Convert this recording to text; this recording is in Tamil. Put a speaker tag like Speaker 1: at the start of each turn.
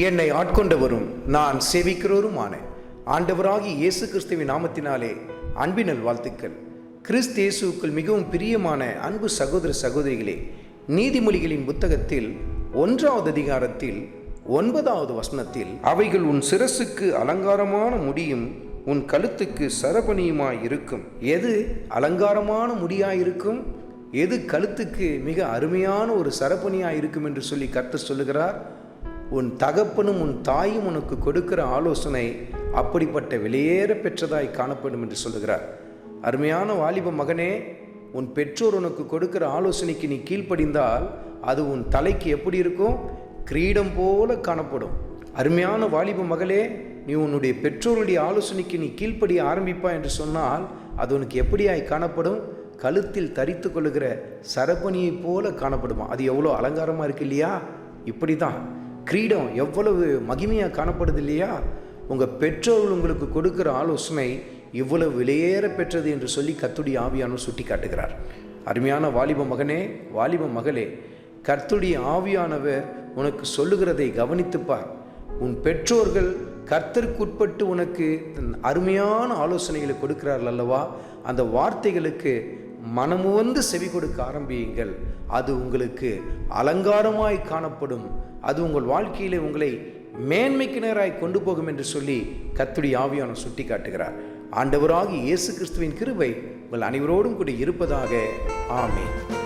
Speaker 1: என்னை ஆட்கொண்டவரும் நான் சேவிக்கிறவருமான ஆண்டவராகி இயேசு கிறிஸ்துவின் நாமத்தினாலே அன்பினல் வாழ்த்துக்கள். கிறிஸ்து இயேசுவுக்குள் மிகவும் பிரியமான அன்பு சகோதர சகோதரிகளே நீதிமொழிகளின் புத்தகத்தில் ஒன்றாவது அதிகாரத்தில் ஒன்பதாவது வசனத்தில் அவைகள் உன் சிரசுக்கு அலங்காரமான முடியும் உன் கழுத்துக்கு சரபணியுமாய் இருக்கும் எது அலங்காரமான முடியாய் இருக்கும் எது கழுத்துக்கு மிக அருமையான ஒரு சரபணியாய் இருக்கும் என்று சொல்லி கருத்து சொல்லுகிறார். உன் தகப்பனும் உன் தாயும் உனக்கு கொடுக்கிற ஆலோசனை அப்படிப்பட்ட வெளியேற பெற்றதாய் காணப்படும் என்று சொல்லுகிறார். அருமையான வாலிப மகனே உன் பெற்றோர் உனக்கு கொடுக்கிற ஆலோசனைக்கு நீ கீழ்ப்படிந்தால் அது உன் தலைக்கு எப்படி இருக்கும்? கிரீடம் போல காணப்படும். அருமையான வாலிப மகளே நீ உன்னுடைய பெற்றோருடைய ஆலோசனைக்கு நீ கீழ்ப்படிய ஆரம்பிப்பா என்று சொன்னால் அது உனக்கு எப்படியாய் காணப்படும்? கழுத்தில் தரித்து கொள்ளுகிற சரபணியைப் போல காணப்படுமா? அது எவ்வளோ அலங்காரமாக இருக்கு இல்லையா? இப்படி தான் கிரீடம் எவ்வளவு மகிமையாக காணப்படுது இல்லையா? உங்கள் பெற்றோர்கள் உங்களுக்கு கொடுக்குற ஆலோசனை இவ்வளவு விலையேற பெற்றது என்று சொல்லி கத்துடி ஆவியானவர் சுட்டி காட்டுகிறார் அருமையான வாலிப மகனே வாலிப மகளே கர்த்துடைய ஆவியானவர் உனக்கு சொல்லுகிறதை கவனித்துப்பார். உன் பெற்றோர்கள் கர்த்தருக்குட்பட்டு உனக்கு அருமையான ஆலோசனைகளை கொடுக்கிறார்கள் அல்லவா? அந்த வார்த்தைகளுக்கு மனமுவந்து செவி கொடுக்க ஆரம்பியுங்கள். அது உங்களுக்கு அலங்காரமாய் காணப்படும். அது உங்கள் வாழ்க்கையிலே உங்களை மேன்மைக்கு நேராய் கொண்டு போகும் என்று சொல்லி கத்துடி ஆவியான சுட்டி காட்டுகிறார். ஆண்டவராகி இயேசு கிறிஸ்துவின் கிருபை உங்கள் அனைவரோடும் கூட இருப்பதாக. ஆமேன்.